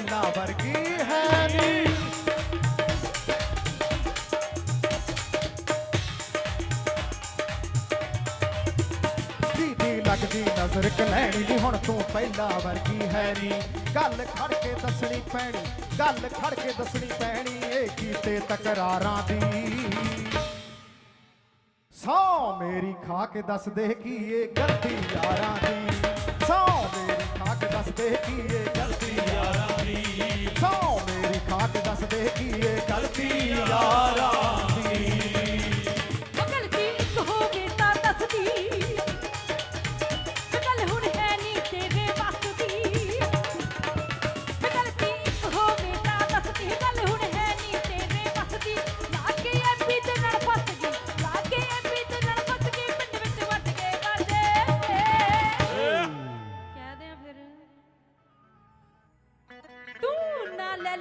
ਪਹਿਲਾਂ ਵਰਗੀ ਹੈ ਨੀ ਦੀਦੀ ਲੱਗਦੀ ਨਜ਼ਰ ਕਲੈਣੀ ਨੀ ਹੁਣ ਤੂੰ ਪਹਿਲਾਂ ਵਰਗੀ ਹੈ ਨੀ ਗੱਲ ਖੜ ਕੇ ਦੱਸਣੀ ਪੈਣੀ, ਗੱਲ ਖੜ ਕੇ ਦੱਸਣੀ ਪੈਣੀ, ਇਹ ਕੀਤੇ ਤਕਰਾਰਾਂ ਦੀ। ਸੌ ਮੇਰੀ ਖਾ ਕੇ ਦੱਸ ਦੇ ਕੀ ਇਹ ਗਲਤੀ ਯਾਰਾਂ ਦੀ। ਸੌ ਮੇਰੀ ਖਾ ਕੇ ਦੱਸ ਦੇ ਕੀ ਇਹ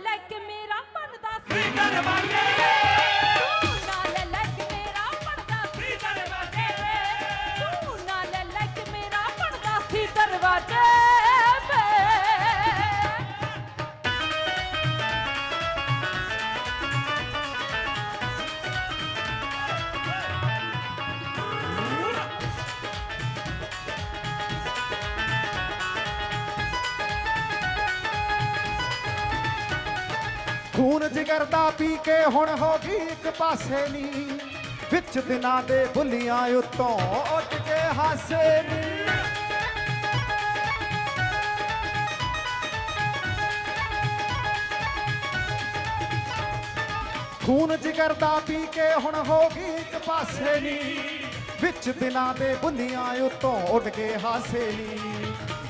ਲੈ ਕੇ ਮੇਰਾ ਬਣਦਾ ਸੀ। ਦਰਵਾਜ਼ੇ ਖੂਨ ਜਿਗਰ ਦਾ ਪੀ ਕੇ ਹੁਣ ਹੋ ਗਈ ਇੱਕ ਪਾਸੇ ਨੀ। ਵਿੱਚ ਦਿਨਾਂ ਦੇ ਬੁੱਲੀਆਂ ਉਤੋਂ ਉੱਠ ਕੇ ਹਾਸੇ ਨੀ। ਖੂਨ ਜਿਗਰ ਦਾ ਪੀ ਕੇ ਹੁਣ ਹੋ ਗਈ ਇੱਕ ਪਾਸੇ ਨੀ। ਵਿੱਚ ਦਿਨਾਂ ਦੇ ਬੁੱਲੀਆਂ ਉਤੋਂ ਉੱਡ ਕੇ ਹਾਸੇ ਨੀ।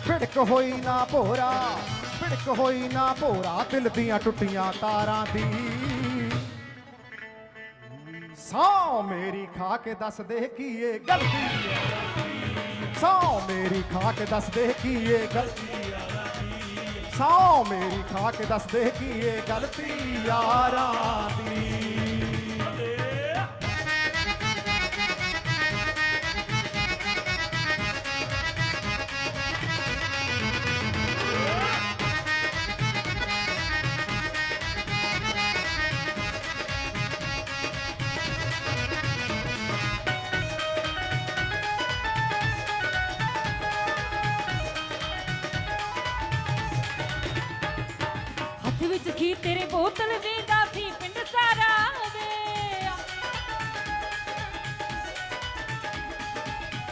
ਭਿੜਕ ਹੋਈ ਨਾ ਭੋਰਾ ਭਿੜਕ ਹੋਈ ਨਾ ਭੋਰਾ ਦਿਲ ਦੀਆਂ ਟੁੱਟੀਆਂ ਤਾਰਾਂ ਦੀ। ਸੌ ਮੇਰੀ ਖਾ ਕੇ ਦੱਸ ਦੇ ਕੀ ਇਹ ਗਲਤੀ ਹੈ? ਸੌ ਮੇਰੀ ਖਾ ਕੇ ਦੱਸ ਦੇ ਕੀ ਇਹ ਗਲਤੀ ਹੈ? ਸੌ ਮੇਰੀ ਖਾ ਕੇ ਦੱਸ ਦੇ ਕੀ ਇਹ ਗਲਤੀ ਯਾਰਾਂ ਦੀ?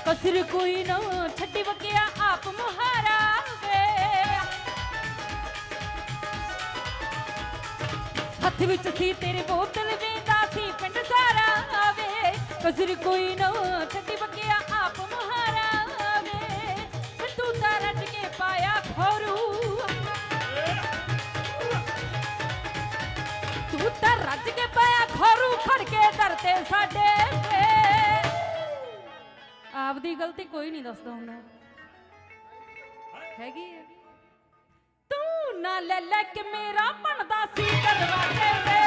ਕਸਰ ਕੋਈ ਨਾ ਛੱਡੀ ਵਗਿਆ ਆਪ ਮੁਹਾਰਾ ਵੇ। ਹੱਥ ਵਿੱਚ ਸੀ ਤੇਰੇ ਬੋਤਲ ਵੇਂਦਾ ਸੀ ਪਿੰਡ ਸਾਰਾ ਵੇ। ਕਸਰ ਕੋਈ ਨਾ ਛੱਡੀ ਵਗਿਆ ਆਪ ਮੁਹਾਰਾ ਵੇ। ਤੂੰ ਤਾਂ ਰੱਜ ਕੇ ਪਾਇਆ ਖੋਰੂ। ਤੂੰ ਤਾਂ ਰੱਜ ਕੇ ਪਾਇਆ ਖੋਰੂ ਖੜ ਕੇ ਦਰਤੇ ਸਾਡੇ। ਆਪਦੀ ਗਲਤੀ ਕੋਈ ਨਹੀਂ ਦੱਸਦਾ ਹੁੰਦਾ। ਹੈਗੀ ਹੈ ਤੂੰ ਨਾ ਲੈ ਲੈ ਕੇ ਮੇਰਾ ਬਣਦਾ ਸੀ ਦਰਵਾਜ਼ੇ ਵੇ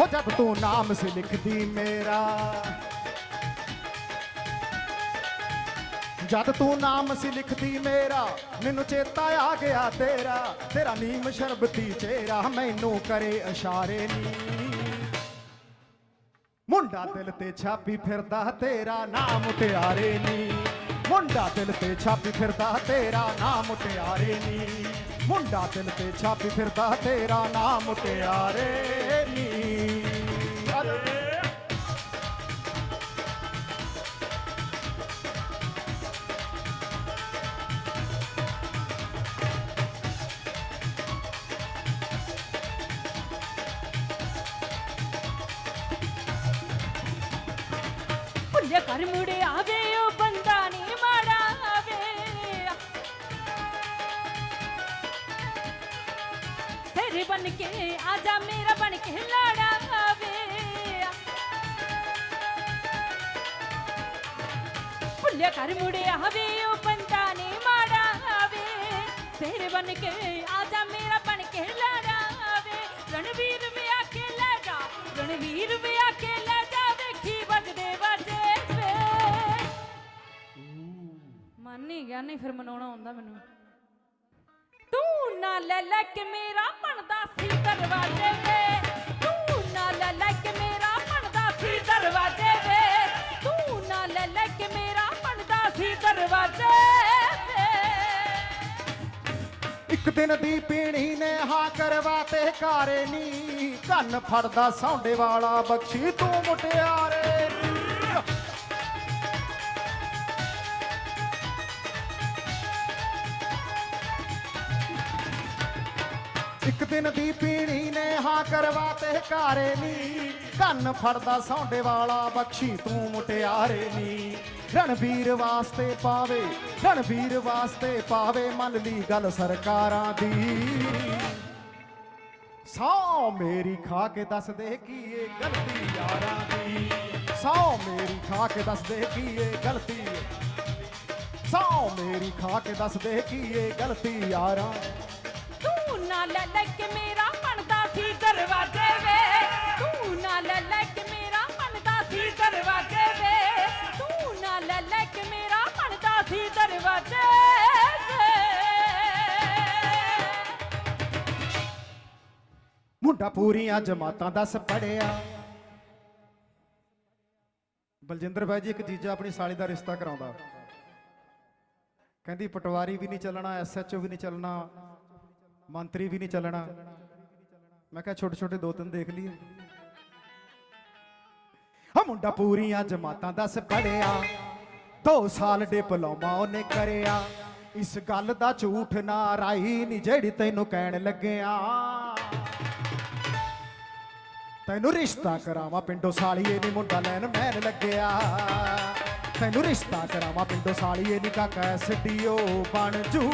ਹੋ ਜਦ ਤੂੰ ਨਾਮ ਸੀ ਲਿਖਦੀ ਮੇਰਾ। ਜਦ ਤੂੰ ਨਾਮ ਸੀ ਲਿਖਦੀ ਮੇਰਾ, ਮੈਨੂੰ ਚੇਤਾ ਆ ਗਿਆ ਤੇਰਾ। ਤੇਰਾ ਨੀਮ ਸ਼ਰਬਤੀ ਚਿਹਰਾ ਮੈਨੂੰ ਕਰੇ ਇਸ਼ਾਰੇ ਨੀ। ਮੁੰਡਾ ਦਿਲ ਤੇ ਛਾਪੀ ਫਿਰਦਾ ਤੇਰਾ ਨਾਮ ਮੁਟਿਆਰੇ ਨੀ। ਮੁੰਡਾ ਦਿਲ ਤੇ ਛਾਪੀ ਫਿਰਦਾ ਤੇਰਾ ਨਾਮ ਮੁਟਿਆਰੇ ਨੀ। ਮੁੰਡਾ ਦਿਲ ਤੇ ਛਾਪੀ ਫਿਰਦਾ ਤੇਰਾ ਨਾਮ ਮੁਟਿਆਰੇ ਭੁੱਲੇ ਕਰ ਮੁੜੇ ਆਵੇ, ਉਹ ਬੰਦਾ ਨਹੀਂ ਮਾੜਾ ਆਵੇ ਤੇਰੇ ਬਣ ਕੇ ਆ ਜਾ ਮੇਰਾ ਬਣ ਕੇ ਲਾੜਾ ਆਵੇ ਭੁੱਲਿਆ ਕਰ ਮੁੜਿਆ ਵੇ ਉਹ ਬੰਦਾ ਨੇ ਮਾੜਾ ਆਵੇ ਤੇਰੇ ਬਣ ਕੇ ਆ ਜਾ ਮੇਰਾ ਬਣ ਕੇ ਲਾੜਾ ਆਵੇ ਰਣਵੀਰ ਵਿਆਹ ਕੇ ਲੈ ਰਣਵੀਰ ਮਨ ਨਹੀਂ ਫਿਰ ਮਨਾਉਣਾ ਆਉਂਦਾ ਮੈਨੂੰ। ਤੂੰ ਨਾ ਲੈ ਲੈ ਕੇ ਮੇਰਾ ਬਣਦਾ ਸੀ ਦਰਵਾਜ਼ੇ ਵੇ ਤੂੰ ਨਾ ਲੈ ਲੈ ਕੇ ਮੇਰਾ ਬਣਦਾ ਸੀ ਦਰਵਾਜ਼ੇ ਵੇ ਤੂੰ ਨਾ ਲੈ ਲੈ ਕੇ ਮੇਰਾ ਬਣਦਾ ਸੀ ਦਰਵਾਜ਼ੇ ਵੇ ਇੱਕ ਦਿਨ ਦੀ ਪੀਣੀ ਨੇ ਹਾਂ ਕਰਵਾ ਤੇ ਨੀ। ਕੰਨ ਫੜਦਾ ਸੌਂਡੇ ਵਾਲਾ ਬਖਸ਼ੀ ਤੂੰ ਮੁਟਿਆਰੇ। ਇੱਕ ਦਿਨ ਦੀ ਪੀਣੀ ਨੇ ਹਾਂ ਕਰਵਾ ਤੇ ਕਾਰੇ ਨੀ। ਕੰਨ ਫੜਦਾ ਸੌਂਡੇ ਵਾਲਾ ਬਖਸ਼ੀ ਤੂੰ ਮੁਟਿਆਰੇ ਨੀ। ਰਣਵੀਰ ਵਾਸਤੇ ਪਾਵੇ ਰਣਵੀਰ ਵਾਸਤੇ ਪਾਵੇ ਮੰਨ ਲਈ ਗੱਲ ਸਰਕਾਰਾਂ ਦੀ। ਸੌ ਮੇਰੀ ਖਾ ਕੇ ਦੱਸ ਦੇ ਕੀ ਇਹ ਗਲਤੀ ਯਾਰਾਂ ਦੀ। ਸੌ ਮੇਰੀ ਖਾ ਕੇ ਦੱਸ ਦੇ ਕੀ ਇਹ ਗਲਤੀ। ਸੌ ਮੇਰੀ ਖਾ ਕੇ ਦੱਸ ਦੇ ਕੀ ਇਹ ਗਲਤੀ ਯਾਰਾਂ ਲੈ ਲੈ ਕੇ ਮੇਰਾ ਬਣਦਾ ਸੀ ਦਰਵਾਜ਼ੇ ਵੇ। ਤੂੰ ਨਾ ਲੈ ਲੈ ਕੇ ਮੇਰਾ ਬਣਦਾ ਸੀ ਦਰਵਾਜ਼ੇ ਵੇ। ਤੂੰ ਨਾ ਲੈ ਲੈ ਕੇ ਮੇਰਾ ਬਣਦਾ ਸੀ ਦਰਵਾਜ਼ੇ ਵੇ। ਮੁੰਡਾ ਪੂਰੀਆਂ ਜਮਾਤਾਂ ਦੱਸ ਪੜਿਆ। ਬਲਜਿੰਦਰ ਬਾਈ ਜੀ ਇੱਕ ਜੀਜਾ ਆਪਣੀ ਸਾਲੀ ਦਾ ਰਿਸ਼ਤਾ ਕਰਾਉਂਦਾ। ਕਹਿੰਦੀ ਪਟਵਾਰੀ ਵੀ ਨਹੀਂ ਚੱਲਣਾ ਐਸਐਚਓ ਵੀ ਨਹੀਂ ਚੱਲਣਾ। ਮੰਤਰੀ ਵੀ ਨਹੀਂ ਚੱਲਣਾ। ਮੈਂ ਕਿਹਾ ਛੋਟੇ ਛੋਟੇ ਦੋ ਤਿੰਨ ਦੇਖ ਲਈਏ। ਹਾਂ ਮੁੰਡਾ ਪੂਰੀਆਂ ਜਮਾਤਾਂ ਦੱਸ ਪੜਿਆ। 2 ਸਾਲ ਡਿਪਲੋਮਾ ਉਹਨੇ ਕਰਿਆ। ਇਸ ਗੱਲ ਦਾ ਝੂਠ ਨਾ ਰਾਈ ਨਹੀਂ ਜਿਹੜੀ ਤੈਨੂੰ ਕਹਿਣ ਲੱਗਿਆ। ਤੈਨੂੰ ਰਿਸ਼ਤਾ ਕਰਾਵਾਂ ਪਿੰਡੋਂ ਸਾਲੀਏ ਨੀ ਮੁੰਡਾ ਲੈਣ ਮੈਨ ਲੱਗਿਆ। ਤੈਨੂੰ ਰਿਸ਼ਤਾ ਕਰਾਵਾਂ ਪਿੰਡੋਂ ਸਾਲੀਏ ਨੀ ਕਾਕਾ ਐਸਡੀਓ ਬਣ ਜੂ।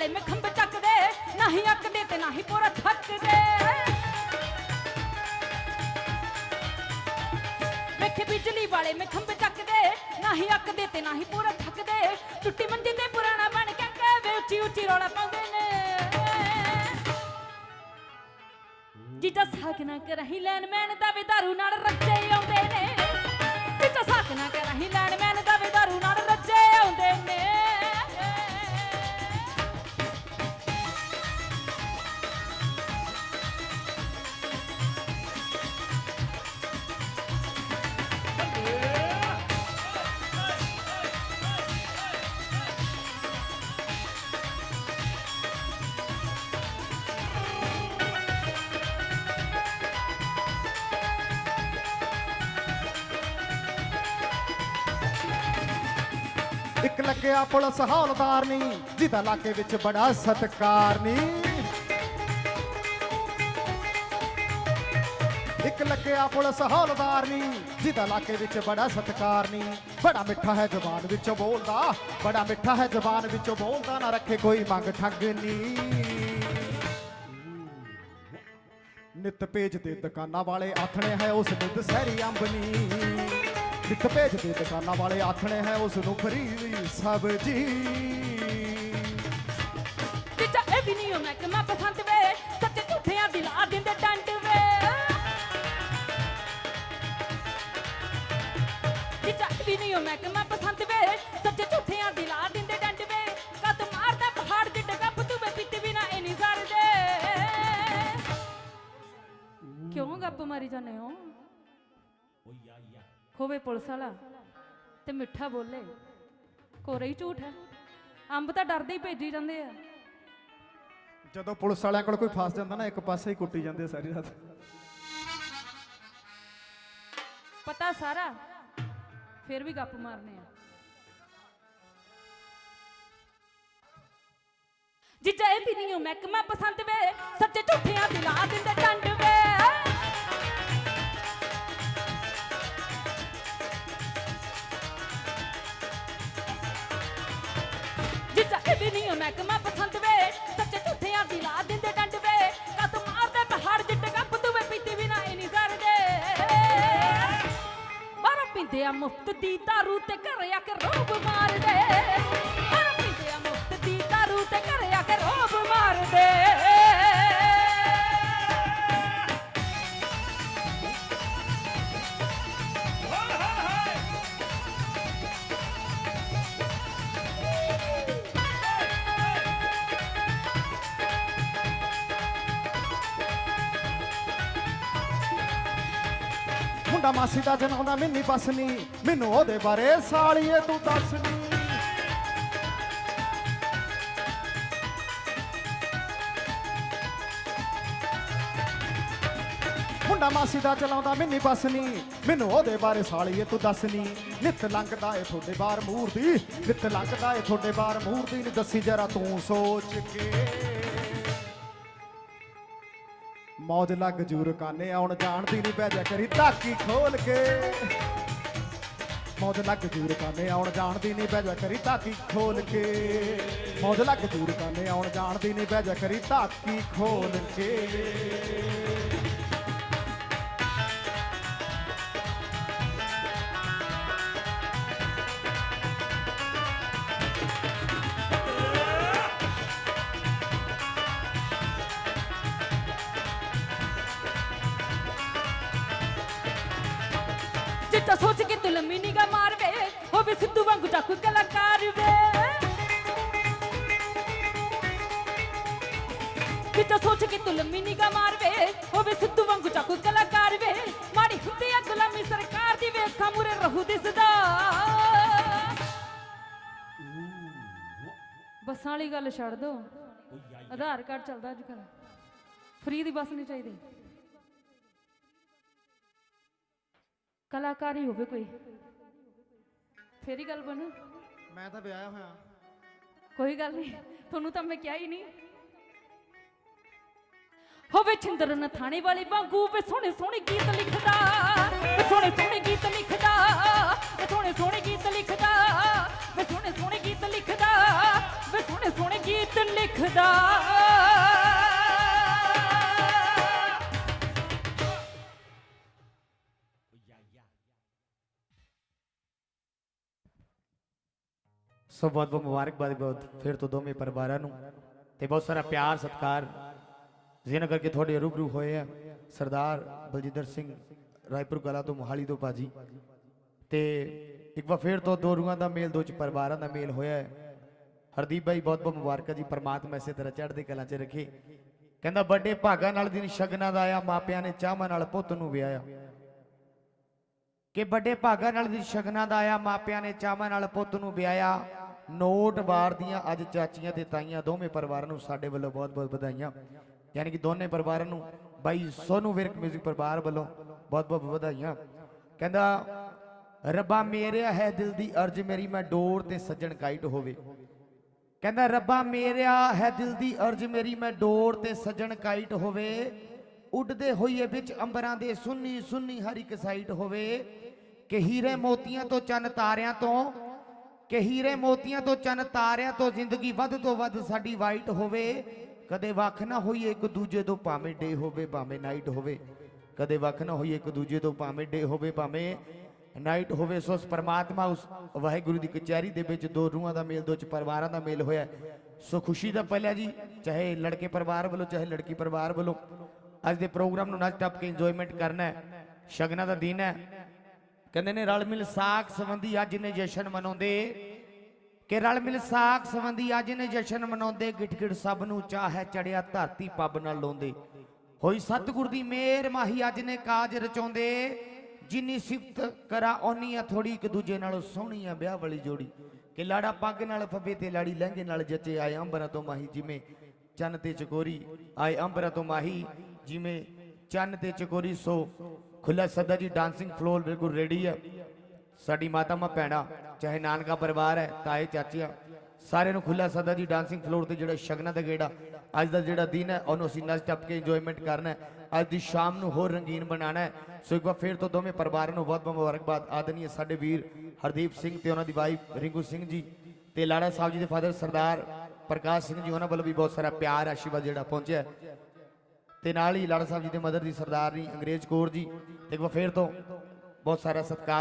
ਵਾਲੇ ਮੈਂ ਖੰਭੇ ਚੱਕਦੇ ਨਹੀਂ ਅੱਕਦੇ ਤੇ ਨਹੀਂ ਪੂਰਾ ਥੱਕਦੇ। ਵੇਖੇ ਬਿਜਲੀ ਵਾਲੇ ਮੈਂ ਖੰਭੇ ਚੱਕਦੇ ਨਹੀਂ ਅੱਕਦੇ ਤੇ ਨਹੀਂ ਪੂਰਾ ਥੱਕਦੇ। ਟੁੱਟੀ ਮੰਜੀ ਤੇ ਪੁਰਾਣਾ ਬਣ ਕੇ ਕਹਵੇ ਉੱਚੀ ਉੱਚੀ ਰੌਲਾ ਪਾਉਂਦੇ ਨੇ। ਜਿੱਤਾ ਸਾਕਨਾ ਕਰਹੀ ਲੈਣ ਮੈਨ ਦਾ ਵੀ ਨਾਲ ਰੱਜੇ ਆਉਂਦੇ ਇੱਕ ਲੱਗਿਆ ਪੁਲਿਸ ਹੌਲਦਾਰ ਨੀ, ਜਿਹਦਾ ਇਲਾਕੇ ਵਿੱਚ ਬੜਾ ਸਤਕਾਰ ਨੀ। ਇੱਕ ਲੱਗਿਆ ਪੁਲਿਸ ਹੌਲਦਾਰ ਨੀ, ਜਿਹਦਾ ਇਲਾਕੇ ਵਿੱਚ ਬੜਾ ਸਤਕਾਰ ਨੀ। ਬੜਾ ਮਿੱਠਾ ਹੈ ਜ਼ਬਾਨ ਵਿੱਚੋਂ ਬੋਲਦਾ, ਬੜਾ ਮਿੱਠਾ ਹੈ ਜ਼ਬਾਨ ਵਿੱਚੋਂ ਬੋਲਦਾ, ਨਾ ਰੱਖੇ ਕੋਈ ਮੰਗ ਠੱਗ ਨੀ। ਨਿਤ ਭੇਜਦੇ ਦੁਕਾਨਾਂ ਵਾਲੇ ਆਥਣੇ ਹੈ ਉਸ ਨੂੰ ਦਸਹਿਰੀ ਅੰਬਨੀ ਨਿਤ ਭੇਜਦੇ ਦੁਕਾਨਾਂ ਵਾਲੇ ਆਥਣੇ ਹੈ ਉਸ ਨੂੰ ਫਰੀ ਸਬਜੀ। ਜਿੱਤਾ ਇਹ ਵੀ ਨਹੀਂ ਮੈਂ ਕਿ ਮੈਂ ਪਸੰਦ ਵੇ ਸੱਚੇ ਝੂਠਿਆਂ ਦੀ ਲਾ ਦਿੰਦੇ ਡੰਡ ਵੇ। ਜਿੱਤਾ ਇਹ ਵੀ ਨਹੀਂ ਮੈਂ ਕਿ ਮੈਂ ਪਸੰਦ ਵੇ ਸੱਚੇ ਝੂਠਿਆਂ ਦੀ ਲਾ ਦਿੰਦੇ ਡੰਡ ਵੇ। ਕਦ ਮਾਰਦਾ ਪਹਾੜ ਦੀ ਡਗਾ ਤੂੰ ਵੇ ਪਿੱਟ ਵੀ ਨਾ ਇਹ ਨਹੀਂ ਜ਼ਰਦੇ ਕਿਉਂ ਗੱਪ ਮਾਰੀ ਜਾਂਦੇ ਹੋ? ਹੋਵੇ ਪੁਲਿਸ ਵਾਲਾ ਤੇ ਮਿੱਠਾ ਬੋਲੇ। ਕੋਰੇ ਹੀ ਝੂਠ ਹੈ। ਅੰਬ ਤਾਂ ਡਰਦੇ ਹੀ ਭੇਜੀ ਜਾਂਦੇ ਆ। ਜਦੋਂ ਪੁਲਿਸ ਵਾਲਿਆਂ ਕੋਲ ਕੋਈ ਫਸ ਜਾਂਦਾ ਨਾ ਇੱਕ ਪਾਸੇ ਹੀ ਕੁੱਟੀ ਜਾਂਦੇ ਸਾਰੀ ਰਾਤ। ਪਤਾ ਸਾਰਾ ਫਿਰ ਵੀ ਗੱਪ ਮਾਰਨੇ ਆ। ਜਿੱਜਾ ਇਹ ਵੀ ਨਹੀਂ ਮਹਿਕਮਾ ਪਸੰਦ ਵੇ ਸੱਚੇ ਝੂਠਿਆਂ ਦੀ ਲਾ ਦਿੰਦੇ ਟੰਡ ਵੇ। ਮਹਿਕਮਾ ਪਸੰਦ ਵੇ, ਸੱਚੇ ਝੂਠਿਆਂ ਦੀ ਲਾ ਦਿੰਦੇ ਟੰਡ ਵੇ। ਕਦ ਮਾਰਦੇ ਪਹਾੜ ਜਿੱਟ ਗੱਪ, ਤੂੰ ਪੀਤੀ ਵੀ ਨਾ ਇਨੀ ਜ਼ਰਦੇ ਬਾਰਾ ਪਿੰਦੇ ਆ ਮੁਫਤ ਦੀ ਦਾਰੂ ਤੇ ਘਰੇ ਆ ਕੇ ਰੋਬ ਮਾਰਦੇ। ਮੁੰਡਾ ਮਾਸੀ ਦਾ ਜਨਾਉਂਦਾ ਮੈਨੀ ਬਸ ਨਹੀਂ ਮੈਨੂੰ ਉਹਦੇ ਬਾਰੇ ਸਾਲੀਏ ਤੂੰ ਦੱਸ ਨੀ ਮੁੰਡਾ ਮਾਸੀ ਦਾ ਚਲਾਉਂਦਾ ਮਿੰਨੀ ਬਸ ਮੈਨੂੰ ਉਹਦੇ ਬਾਰੇ ਸਾਲੀਏ ਤੂੰ ਦੱਸ ਨੀ ਨਿਤ ਲੰਘਦਾ ਏ ਤੁਹਾਡੇ ਬਾਰ ਮੂਰਤੀ ਨਿੱਤ ਲੰਘਦਾ ਏ ਤੁਹਾਡੇ ਬਾਰ ਮੂਰਤੀ ਨੀ ਦੱਸੀ ਜਰਾ ਤੂੰ ਸੋਚ ਕੇ। ਮੌਜ ਲੱਗ ਜੂਰ ਕਾਨੇ, ਆਉਣ ਜਾਣਦੀ ਨਹੀਂ ਬਹਿ ਜਾ ਕਰੀ, ਧਾਕੀ ਖੋਲ ਕੇ। ਮੌਜ ਲੱਗ ਜੂਰ ਕਾਨੇ, ਆਉਣ ਜਾਣਦੀ ਨਹੀਂ ਬਹਿ ਜਾ ਕਰੀ, ਧਾਕੀ ਖੋਲ ਕੇ। ਮੌਜ ਲੱਗ ਜੂਰ ਕਾਨੇ, ਆਉਣ ਜਾਣਦੀ ਨਹੀਂ ਬਹਿ ਜਾ ਕਰੀ, ਧਾਕੀ ਖੋਲ ਕੇ। ਹੋਵੇ ਸਿੱਧੂ ਕਲਾਕਾਰ ਵੇ। ਚਿੱਟਾ ਸੋਚ ਕੇ ਤੂੰ ਲੰਮੀ ਨਿਗਾ ਮਾਰਵੇ, ਹੋਵੇ ਸਿੱਧੂ ਵਾਂਗੂ ਚਾਕੂ ਕਲਾਕਾਰ ਵੇ। ਮਾੜੀ ਹੁੰਦੀ ਆ ਗੁਲਾਮੀ ਸਰਕਾਰ ਦੀ ਵੇਖਾਂ ਮੁਰੇ ਰਹੂ ਦਿਸਦਾ। ਬੱਸਾਂ ਵਾਲੀ ਗੱਲ ਛੱਡ ਦੋ। ਆਧਾਰ ਕਾਰਡ ਚੱਲਦਾ ਅੱਜ ਕੱਲ ਫ੍ਰੀ ਦੀ ਬੱਸ ਨਹੀਂ ਚਾਹੀਦੀ। ਕਲਾਕਾਰੀ ਹੋਵੇ ਕੋਈ। ਫੇਰ ਹੀ ਗੱਲ ਬਣੂ। ਮੈਂ ਤਾਂ ਵਿਆਹਿਆ ਹੋਇਆ। ਕੋਈ ਗੱਲ ਨਹੀਂ ਤੁਹਾਨੂੰ ਤਾਂ ਮੈਂ ਕਿਹਾ ਹੀ ਨਹੀਂ। ਹੋਵੇ ਛਿੰਦਰ ਨਥਾਣੇ ਵਾਲੀ ਵਾਂਗੂ ਵੇ ਸੋਹਣੇ ਸੋਹਣੇ ਗੀਤ ਲਿਖਦਾ ਵੇ ਸੋਹਣੇ ਸੋਹਣੇ ਗੀਤ ਲਿਖਦਾ ਵੇ ਸੋਹਣੇ ਸੋਹਣੇ ਗੀਤ ਲਿਖਦਾ ਵੇ ਸੋਹਣੇ ਸੋਹਣੇ ਗੀਤ ਲਿਖਦਾ ਵੇ ਸੋਹਣੇ ਸੋਹਣੇ ਗੀਤ ਲਿਖਦਾ। ਸੋ ਬਹੁਤ ਬਹੁਤ ਮੁਬਾਰਕਬਾਦ ਬਹੁਤ ਫਿਰ ਤੋਂ ਦੋਵੇਂ ਪਰਿਵਾਰਾਂ ਨੂੰ ਤੇ ਬਹੁਤ ਸਾਰਾ ਪਿਆਰ, ਸਤਿਕਾਰ। ਜਿਹਨਾਂ ਕਰਕੇ ਤੁਹਾਡੇ ਰੂਬਰੂ ਹੋਏ ਆ ਸਰਦਾਰ ਬਲਜਿੰਦਰ ਸਿੰਘ ਰਾਏਪੁਰ ਕਲਾ ਤੋਂ ਮੋਹਾਲੀ ਤੋਂ ਭਾਜੀ। ਤੇ ਇੱਕ ਵਾਰ ਫਿਰ ਤੋਂ ਦੋ ਰੂਹਾਂ ਦਾ ਮੇਲ, ਦੋ ਚ ਪਰਿਵਾਰਾਂ ਦਾ ਮੇਲ ਹੋਇਆ ਹੈ। ਹਰਦੀਪ ਭਾਈ, ਬਹੁਤ ਬਹੁਤ ਮੁਬਾਰਕਾਂ ਜੀ, ਪਰਮਾਤਮਾ ਇਸੇ ਤਰ੍ਹਾਂ ਚੜ੍ਹਦੇ ਕਲਾਂ 'ਚ ਰੱਖੇ। ਕਹਿੰਦਾ, ਵੱਡੇ ਭਾਗਾਂ ਨਾਲ ਦਿਨ ਸ਼ਗਨਾਂ ਦਾ ਆਇਆ, ਮਾਪਿਆਂ ਨੇ ਚਾਹਾਂ ਨਾਲ ਪੁੱਤ ਨੂੰ ਵਿਆਹਿਆ। ਕਿ ਵੱਡੇ ਭਾਗਾਂ ਨਾਲ ਦਿਨ ਸ਼ਗਨਾਂ ਦਾ ਆਇਆ, ਮਾਪਿਆਂ ਨੇ ਚਾਵਾਂ ਨਾਲ ਪੁੱਤ ਨੂੰ ਵਿਆਹਿਆ। ਨੋਟ ਵਾਰ ਦੀਆਂ ਅੱਜ ਚਾਚੀਆਂ ਤੇ ਤਾਈਆਂ ਦੋਵੇਂ ਪਰਿਵਾਰਾਂ ਨੂੰ ਸਾਡੇ ਵੱਲੋਂ ਬਹੁਤ-ਬਹੁਤ ਵਧਾਈਆਂ। ਯਾਨੀ ਕਿ ਦੋਨੇ ਪਰਿਵਾਰਾਂ ਨੂੰ ਬਾਈ ਸੋਨੂ ਵਿਰਕ 뮤직 ਪਰਿਵਾਰ ਵੱਲੋਂ ਬਹੁਤ-ਬਹੁਤ ਵਧਾਈਆਂ। ਕਹਿੰਦਾ, ਰੱਬਾ ਮੇਰਿਆ ਹੈ ਦਿਲ ਦੀ ਅਰਜ਼ ਮੇਰੀ, ਮੈਂ ਡੋਰ ਤੇ ਸੱਜਣ ਕਾਈਟ ਹੋਵੇ। ਕਹਿੰਦਾ, ਰੱਬਾ ਮੇਰਿਆ ਹੈ ਦਿਲ ਦੀ ਅਰਜ਼ ਮੇਰੀ, ਮੈਂ ਡੋਰ ਤੇ ਸੱਜਣ ਕਾਈਟ ਹੋਵੇ। ਉੱਡਦੇ ਹੋਈਏ ਵਿੱਚ ਅੰਬਰਾਂ ਦੇ ਸੁੰਨੀ ਸੁੰਨੀ ਹਰ ਇੱਕ ਸਾਈਡ ਹੋਵੇ। ਕਿ ਹੀਰੇ ਮੋਤੀਆਂ ਤੋਂ ਚੰਨ ਤਾਰਿਆਂ ਤੋਂ ਕਿ ਹੀਰੇ ਮੋਤੀਆਂ ਤੋਂ ਚੰਨ ਤਾਰਿਆਂ ਤੋਂ ਜ਼ਿੰਦਗੀ ਵੱਧ ਤੋਂ ਵੱਧ ਸਾਡੀ ਵਾਈਟ ਹੋਵੇ। ਕਦੇ ਵੱਖ ਨਾ ਹੋਈਏ ਇੱਕ ਦੂਜੇ ਤੋਂ ਭਾਵੇਂ ਡੇ ਹੋਵੇ, ਭਾਵੇਂ ਨਾਈਟ ਹੋਵੇ। ਕਦੇ ਵੱਖ ਨਾ ਹੋਈਏ ਇੱਕ ਦੂਜੇ ਤੋਂ ਭਾਵੇਂ ਡੇ ਹੋਵੇ, ਭਾਵੇਂ ਨਾਈਟ ਹੋਵੇ। ਸੋ ਉਸ ਪਰਮਾਤਮਾ, ਉਸ ਵਾਹਿਗੁਰੂ ਦੀ ਕਚਹਿਰੀ ਦੇ ਵਿੱਚ ਦੋ ਰੂਹਾਂ ਦਾ ਮੇਲ, ਦੋ ਚ ਪਰਿਵਾਰਾਂ ਦਾ ਮੇਲ ਹੋਇਆ। ਸੋ ਖੁਸ਼ੀ ਦਾ ਪਹਿਲਾ ਜੀ, ਚਾਹੇ ਲੜਕੇ ਪਰਿਵਾਰ ਵੱਲੋਂ, ਚਾਹੇ ਲੜਕੀ ਪਰਿਵਾਰ ਵੱਲੋਂ, ਅੱਜ ਦੇ ਪ੍ਰੋਗਰਾਮ ਨੂੰ ਨੱਚ ਟੱਪ ਕੇ ਇੰਜੋਇਮੈਂਟ ਕਰਨਾ ਹੈ। ਸ਼ਗਨਾਂ ਦਾ ਦਿਨ ਹੈ। ਕਹਿੰਦੇ ਨੇ ਰਲ ਮਿਲ ਸਾਖ ਸੰਬੰਧੀ ਅੱਜ ਨੇ ਜਸ਼ਨ ਮਨਾਉਂਦੇ। ਕਿ ਰਲ ਮਿਲ ਸਾਖ ਸੰਬੰਧੀ ਅੱਜ ਨੇ ਜਸ਼ਨ ਮਨਾਉਂਦੇ ਗਿਟ ਸਭ ਨੂੰ ਚਾਹੇ ਚੜਿਆ ਧਰਤੀ ਪੱਬ ਨਾਲ ਲਾਉਂਦੇ। ਹੋਈ ਸਤਿਗੁਰ ਦੀ ਮਿਹਰ ਮਾਹੀ ਅੱਜ ਨੇ ਕਾਜ ਰਚਾਉਂਦੇ। ਜਿੰਨੀ ਸਿਫਤ ਕਰਾ, ਓਨੀ ਆ ਥੋੜੀ ਇੱਕ ਦੂਜੇ ਨਾਲੋਂ ਸੋਹਣੀ ਆ ਵਿਆਹ ਵਾਲੀ ਜੋੜੀ। ਕਿ ਲਾੜਾ ਪੱਗ ਨਾਲ ਫੱਬੇ ਤੇ ਲਾੜੀ ਲਹਿੰਗੇ ਨਾਲ ਜੱਚੇ ਆਏ ਅੰਬਰਾਂ ਤੋਂ ਮਾਹੀ ਜਿਵੇਂ ਚੰਨ ਤੇ ਚਕੋਰੀ ਆਏ ਅੰਬਰਾਂ ਤੋਂ ਮਾਹੀ ਜਿਵੇਂ ਚੰਨ ਤੇ ਚਕੋਰੀ ਸੋ ਖੁੱਲਾ ਸੱਦਾ ਜੀ ਡਾਂਸਿੰਗ ਫਲੋਰ ਬਿਲਕੁਲ ਰੈਡੀ ਹੈ ਸਾਡੀ ਮਾਤਾ ਮਾ ਭੈਣਾ, ਚਾਹੇ ਨਾਨਕਾ ਪਰਿਵਾਰ ਹੈ, ਤਾਏ, ਚਾਚੀਆਂ, ਸਾਰਿਆਂ ਨੂੰ ਖੁੱਲਾ ਸੱਦਾ ਜੀ ਡਾਂਸਿੰਗ ਫਲੋਰ ਤੇ ਜਿਹੜਾ ਸ਼ਗਨਾਂ ਦਾ ਗੇੜਾ, ਅੱਜ ਦਾ ਜਿਹੜਾ ਦਿਨ ਹੈ, ਉਹਨੂੰ ਅਸੀਂ ਨੱਚ ਟੱਪ ਕੇ ਇੰਜੋਇਮੈਂਟ ਕਰਨਾ ਹੈ। ਅੱਜ ਦੀ ਸ਼ਾਮ ਨੂੰ ਹੋਰ ਰੰਗੀਨ ਬਣਾਉਣਾ ਹੈ। ਸੋ ਇੱਕ ਵਾਰ ਫੇਰ ਤੋਂ ਦੋਵੇਂ ਪਰਿਵਾਰਾਂ ਨੂੰ ਬਹੁਤ ਬਹੁਤ ਮੁਬਾਰਕਬਾਦ। ਆਦਰਨੀय ਸਾਡੇ ਵੀਰ ਹਰਦੀਪ ਸਿੰਘ ਤੇ ਉਹਨਾਂ ਦੀ ਵਾਈਫ ਰਿੰਕੂ ਸਿੰਘ ਜੀ ਤੇ ਲਾੜਾ ਸਾਹਿਬ ਜੀ ਦੇ ਫਾਦਰ ਸਰਦਾਰ ਪ੍ਰਕਾਸ਼ ਸਿੰਘ ਜੀ, ਉਹਨਾਂ ਵੱਲੋਂ ਵੀ ਬਹੁਤ ਸਾਰਾ ਪਿਆਰ, ਆਸ਼ੀਰਵਾਦ ਜਿਹੜਾ ਪਹੁੰਚਿਆ ਤੇ ਨਾਲ ਹੀ ਲਾੜਾ ਸਾਹਿਬ ਜੀ ਦੇ ਮਦਰ ਦੀ ਸਰਦਾਰਨੀ ਅੰਗਰੇਜ਼ ਕੌਰ ਜੀ, ਤੇ ਇੱਕ ਵਾਰ ਫੇਰ ਤੋਂ ਬਹੁਤ ਸਾਰਾ ਸਤਿਕਾਰ।